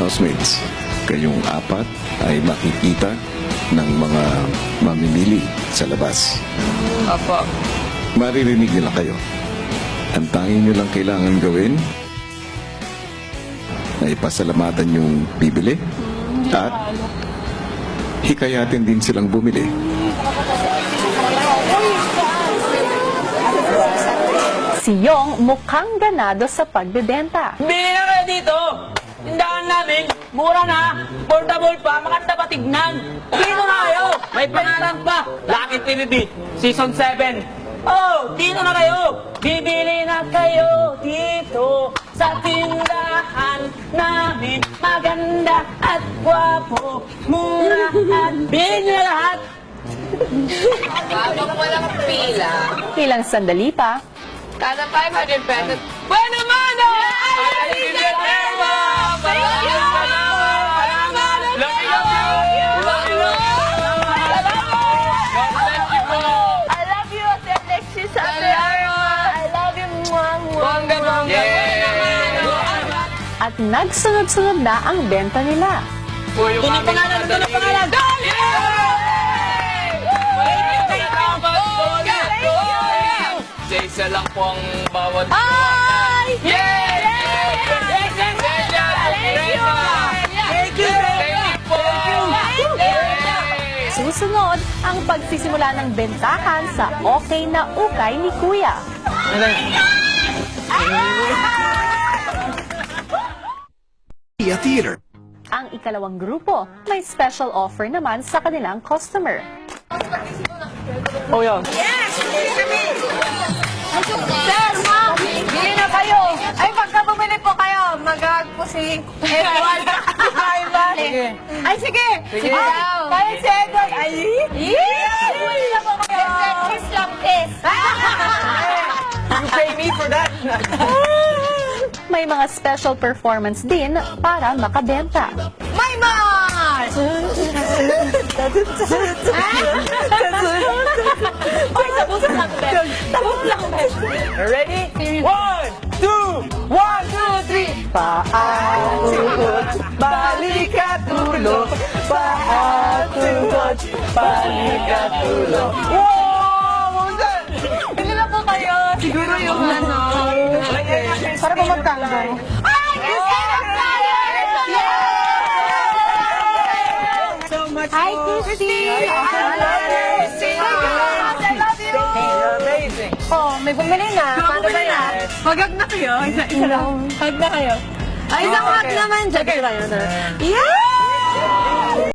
housemates, kayong apat ay makikita ng mga mamimili sa labas. Opo. Maririnig nila kayo. Ang tanging nyo lang kailangan gawin na ipasalamatan yung bibili at hikayatin din silang bumili. Si Yong mukhang ganado sa pagbebenta. Bili na kayo dito! Tindahan namin, mura na, portable pa, maganda pa tignan. Dito na kayo! May pangalan pa! Lucky TV, Season 7. Oh, dito na kayo! Bibili na kayo dito sa tindahan namin. Maganda at gwapo, mura at bilhin nyo lahat. Habang walang pila, Ilang sandali pa, kada 500 pesos. Bueno, mano! Ay, Dilema! Maraming at nagsunod-sunod na ang benta nila. Doon ang pangalan! Doon ang pangalan! Sa isa lang po ang bawat Ay! Yay! Susunod ang pagsisimula ng bentahan sa okay na ukay ni Kuya. Theater. Ang ikalawang grupo may special offer naman sa kanilang customer. Oh, yeah. Sir, ma'am, bili na kayo. Ay, pagka bumili po kayo, magag po si Edward. Ay, ba? Ay, sige. Sige. Ay, kaya si Edward. Ay, yeah! Bumili na po kayo. Kiss lang, kiss. You pay me for that. May mga special performance din para makabenta. My man! Ay, tapos lang, Ben. Tapos lang, Ben. Ready? One, two, one, two, three. Paatuhot, balik at tulog. Paatuhot, balik at tulog. Wow! Bili na po kayo. Siguro yung ano. Magkano? Ay, kiss and tayo! So much Hi, Christy! I love you! Amazing. Oh, may bumili na. Paano ba yan? Magag na kayo. Isa, isa lang. Hug na kayo. Ay, isang hug naman dyan. Okay. Yeah!